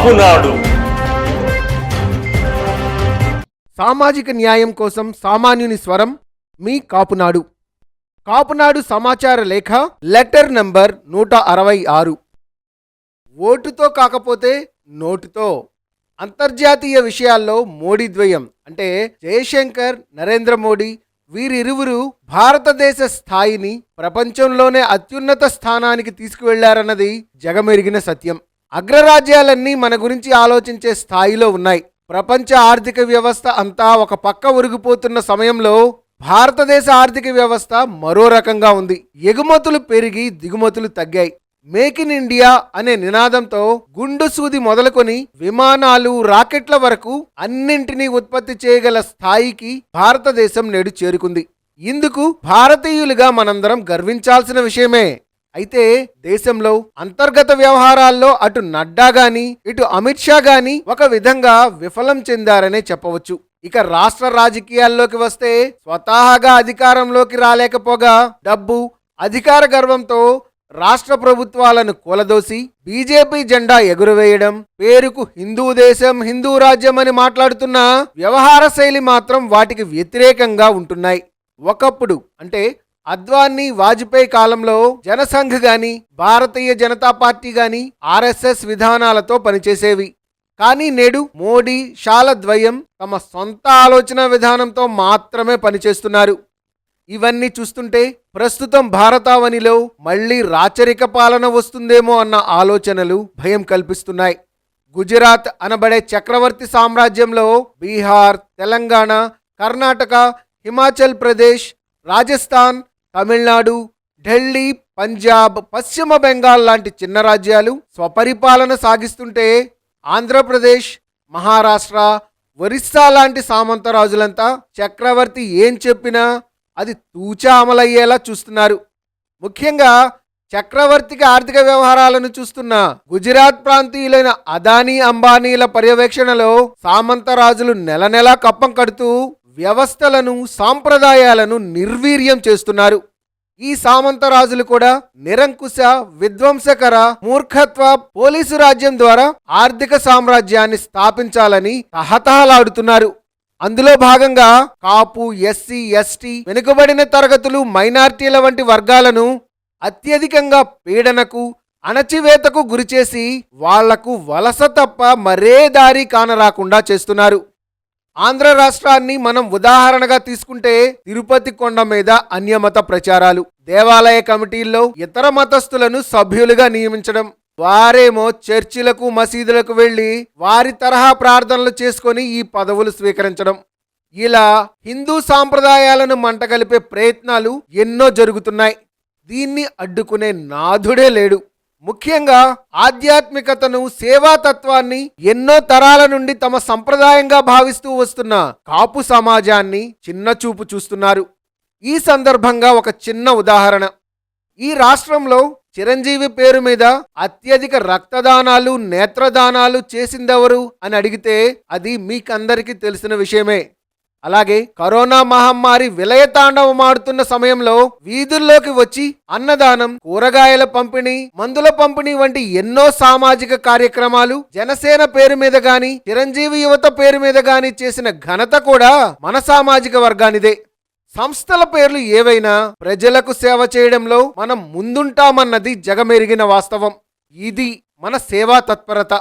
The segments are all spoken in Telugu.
కాపునాడు సామాజిక న్యాయం కోసం సామాన్యుని స్వరం మీ కాపునాడు. కాపునాడు సమాచార లేఖ లెటర్ నంబర్ నూట అరవై ఆరు. ఓటుతో కాకపోతే నోటుతో. అంతర్జాతీయ విషయాల్లో మోడీ ద్వయం. అంటే జయశంకర్ నరేంద్ర మోడీ వీరిరువురు భారతదేశ స్థాయిని ప్రపంచంలోనే అత్యున్నత స్థానానికి తీసుకువెళ్ళారన్నది జగమెరిగిన సత్యం. అగ్రరాజ్యాలన్నీ మన గురించి ఆలోచించే స్థాయిలో ఉన్నాయి. ప్రపంచ ఆర్థిక వ్యవస్థ అంతా ఒక పక్క ఉరిగిపోతున్న సమయంలో భారతదేశ ఆర్థిక వ్యవస్థ మరో రకంగా ఉంది. ఎగుమతులు పెరిగి దిగుమతులు తగ్గాయి. మేక్ ఇన్ ఇండియా అనే నినాదంతో గుండు సూది మొదలుకొని విమానాలు రాకెట్ల వరకు అన్నింటినీ ఉత్పత్తి చేయగల స్థాయికి భారతదేశం నేడు చేరుకుంది. ఇందుకు భారతీయులుగా మనందరం గర్వించాల్సిన విషయమే. అయితే దేశంలో అంతర్గత వ్యవహారాల్లో అటు నడ్డా గాని ఇటు అమిత్ షా గాని ఒక విధంగా విఫలం చెందారనే చెప్పవచ్చు. ఇక రాష్ట్ర రాజకీయాల్లోకి వస్తే స్వతహాగా అధికారంలోకి రాలేకపోగా డబ్బు అధికార గర్వంతో రాష్ట్ర ప్రభుత్వాలను కూలదోసి బీజేపీ జెండా ఎగురవేయడం పేరుకు హిందూ దేశం హిందూ రాజ్యం అని మాట్లాడుతున్న వ్యవహార శైలి మాత్రం వాటికి వ్యతిరేకంగా ఉంటున్నాయి. ఒకప్పుడు అంటే అద్వానీ వాజ్పేయి కాలంలో జనసంఘ్ గాని భారతీయ జనతా పార్టీ గాని ఆర్ఎస్ఎస్ విధానాలతో పనిచేసేవి. కానీ నేడు మోడీ షాల ద్వయం తమ సొంత ఆలోచన విధానంతో మాత్రమే పనిచేస్తున్నారు. ఇవన్నీ చూస్తుంటే ప్రస్తుతం భారతావనిలో మళ్ళీ రాచరిక పాలన వస్తుందేమో అన్న ఆలోచనలు భయం కల్పిస్తున్నాయి. గుజరాత్ అనబడే చక్రవర్తి సామ్రాజ్యంలో బీహార్ తెలంగాణ కర్ణాటక హిమాచల్ ప్రదేశ్ రాజస్థాన్ తమిళనాడు ఢిల్లీ పంజాబ్ పశ్చిమ బెంగాల్ లాంటి చిన్న రాజ్యాలు స్వపరిపాలన సాగిస్తుంటే ఆంధ్రప్రదేశ్ మహారాష్ట్ర ఒరిస్సా లాంటి సామంత రాజులంతా చక్రవర్తి ఏం చెప్పినా అది తూచా అమలయ్యేలా చూస్తున్నారు. ముఖ్యంగా చక్రవర్తికి ఆర్థిక వ్యవహారాలను చూస్తున్న గుజరాత్ ప్రాంతీయులైన అదానీ అంబానీల పర్యవేక్షణలో సామంత రాజులు నెల నెలా కప్పం కడుతూ వ్యవస్థలను సాంప్రదాయాలను నిర్వీర్యం చేస్తున్నారు. ఈ సామంత రాజులు కూడా నిరంకుశ విధ్వంసకర మూర్ఖత్వ పోలీసు రాజ్యం ద్వారా ఆర్థిక సామ్రాజ్యాన్ని స్థాపించాలని తహతహలాడుతున్నారు. అందులో భాగంగా కాపు ఎస్సీ ఎస్టీ వెనుకబడిన తరగతులు మైనార్టీల వంటి వర్గాలను అత్యధికంగా పీడనకు అణచివేతకు గురిచేసి వాళ్ళకు వలస తప్ప మరే దారి కానరాకుండా చేస్తున్నారు. ఆంధ్ర రాష్ట్రాన్ని మనం ఉదాహరణగా తీసుకుంటే తిరుపతి కొండ మీద అన్యమత ప్రచారాలు దేవాలయ కమిటీల్లో ఇతర మతస్థులను సభ్యులుగా నియమించడం వారేమో చర్చిలకు మసీదులకు వెళ్ళి వారి తరహా ప్రార్థనలు చేసుకొని ఈ పదవులు స్వీకరించడం. ఇలా హిందూ సాంప్రదాయాలను మంటగలిపే ప్రయత్నాలు ఎన్నో జరుగుతున్నాయి. దీన్ని అడ్డుకునే నాథుడే లేడు. ముఖ్యంగా ఆధ్యాత్మికతను సేవాతత్వాన్ని ఎన్నో తరాల నుండి తమ సంప్రదాయంగా భావిస్తూ వస్తున్న కాపు సమాజాన్ని చిన్న చూపు చూస్తున్నారు. ఈ సందర్భంగా ఒక చిన్న ఉదాహరణ. ఈ రాష్ట్రంలో చిరంజీవి పేరు మీద అత్యధిక రక్తదానాలు నేత్రదానాలు చేసిందెవరు అని అడిగితే అది మీకందరికీ తెలిసిన విషయమే. అలాగే కరోనా మహమ్మారి విలయతాండవమాడుతున్న సమయంలో వీధుల్లోకి వచ్చి అన్నదానం కూరగాయల పంపిణీ మందుల పంపిణీ వంటి ఎన్నో సామాజిక కార్యక్రమాలు జనసేన పేరు మీద గాని చిరంజీవి యువత పేరు మీద గాని చేసిన ఘనత కూడా మన సామాజిక వర్గానిదే. సంస్థల పేర్లు ఏవైనా ప్రజలకు సేవ చేయడంలో మనం ముందుంటామన్నది జగమెరిగిన వాస్తవం. ఇది మన సేవా తత్పరత.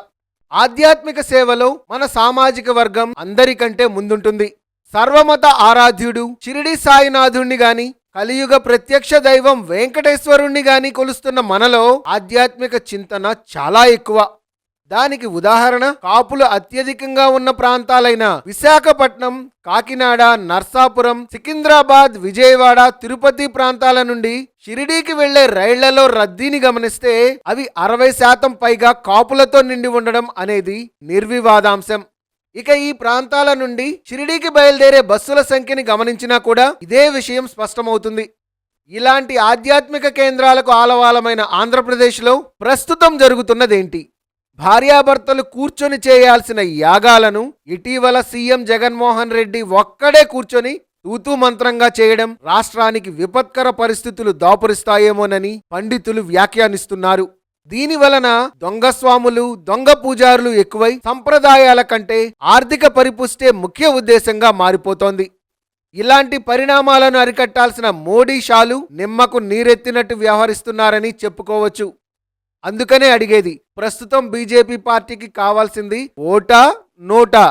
ఆధ్యాత్మిక సేవలో మన సామాజిక వర్గం అందరికంటే ముందుంటుంది. సర్వమత ఆరాధ్యుడు షిరిడి సాయినాథుణ్ణి గాని కలియుగ ప్రత్యక్ష దైవం వెంకటేశ్వరుణ్ణి గాని కొలుస్తున్న మనలో ఆధ్యాత్మిక చింతన చాలా ఎక్కువ. దానికి ఉదాహరణ కాపులు అత్యధికంగా ఉన్న ప్రాంతాలైన విశాఖపట్నం కాకినాడ నర్సాపురం సికింద్రాబాద్ విజయవాడ తిరుపతి ప్రాంతాల నుండి షిరిడీకి వెళ్ళే రైళ్ళలో రద్దీని గమనిస్తే అవి అరవై శాతం పైగా కాపులతో నిండి ఉండడం అనేది నిర్వివాదాంశం. ఇక ఈ ప్రాంతాల నుండి షిరిడీకి బయలుదేరే బస్సుల సంఖ్యని గమనించినా కూడా ఇదే విషయం స్పష్టమవుతుంది. ఇలాంటి ఆధ్యాత్మిక కేంద్రాలకు ఆలవాలమైన ఆంధ్రప్రదేశ్లో ప్రస్తుతం జరుగుతున్నదేంటి? భార్యాభర్తలు కూర్చొని చేయాల్సిన యాగాలను ఇటీవల సీఎం జగన్మోహన్ రెడ్డి ఒక్కడే కూర్చొని తూతూ మంత్రంగా చేయడం రాష్ట్రానికి విపత్కర పరిస్థితులు దాపురిస్తాయేమోనని పండితులు వ్యాఖ్యానిస్తున్నారు. దీని వలన దొంగ స్వాములు దొంగ పూజారులు ఎక్కువై సంప్రదాయాల కంటే ఆర్థిక పరిపుష్టే ముఖ్య ఉద్దేశంగా మారిపోతోంది. ఇలాంటి పరిణామాలను అరికట్టాల్సిన మోడీ షాలు నిమ్మకు నీరెత్తినట్టు వ్యవహరిస్తున్నారని చెప్పుకోవచ్చు. అందుకనే అడిగేది ప్రస్తుతం బీజేపీ పార్టీకి కావాల్సింది ఓటా నోటా?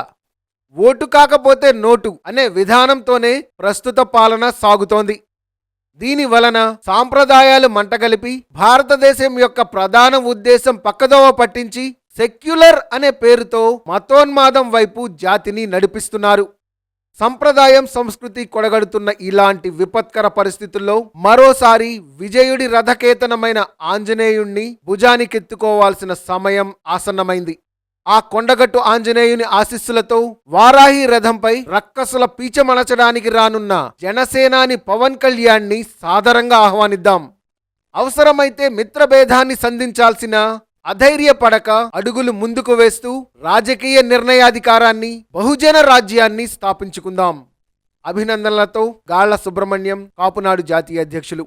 ఓటు కాకపోతే నోటు అనే విధానంతోనే ప్రస్తుత పాలన సాగుతోంది. దీని వలన సాంప్రదాయాలు మంటగలిపి భారతదేశం యొక్క ప్రధాన ఉద్దేశం పక్కదోవ పట్టించి సెక్యులర్ అనే పేరుతో మతోన్మాదం వైపు జాతిని నడిపిస్తున్నారు. సంప్రదాయం సంస్కృతి కొడగడుతున్న ఇలాంటి విపత్కర పరిస్థితుల్లో మరోసారి విజయుడి రథకేతనమైన ఆంజనేయుణ్ణి భుజానికెత్తుకోవాల్సిన సమయం ఆసన్నమైంది. ఆ కొండగట్టు ఆంజనేయుని ఆశీస్సులతో వారాహి రథంపై రక్కసుల పీచమనచడానికి రానున్న జనసేనాని పవన్ కళ్యాణ్ని సాదరంగా ఆహ్వానిద్దాం. అవసరమైతే మిత్రభేదాన్ని సంధించాల్సిన అధైర్యపడక అడుగులు ముందుకు వేస్తూ రాజకీయ నిర్ణయాధికారాన్ని బహుజన రాజ్యాన్ని స్థాపించుకుందాం. అభినందనలతో గాళ్ళ సుబ్రహ్మణ్యం కాపునాడు జాతీయ అధ్యక్షులు.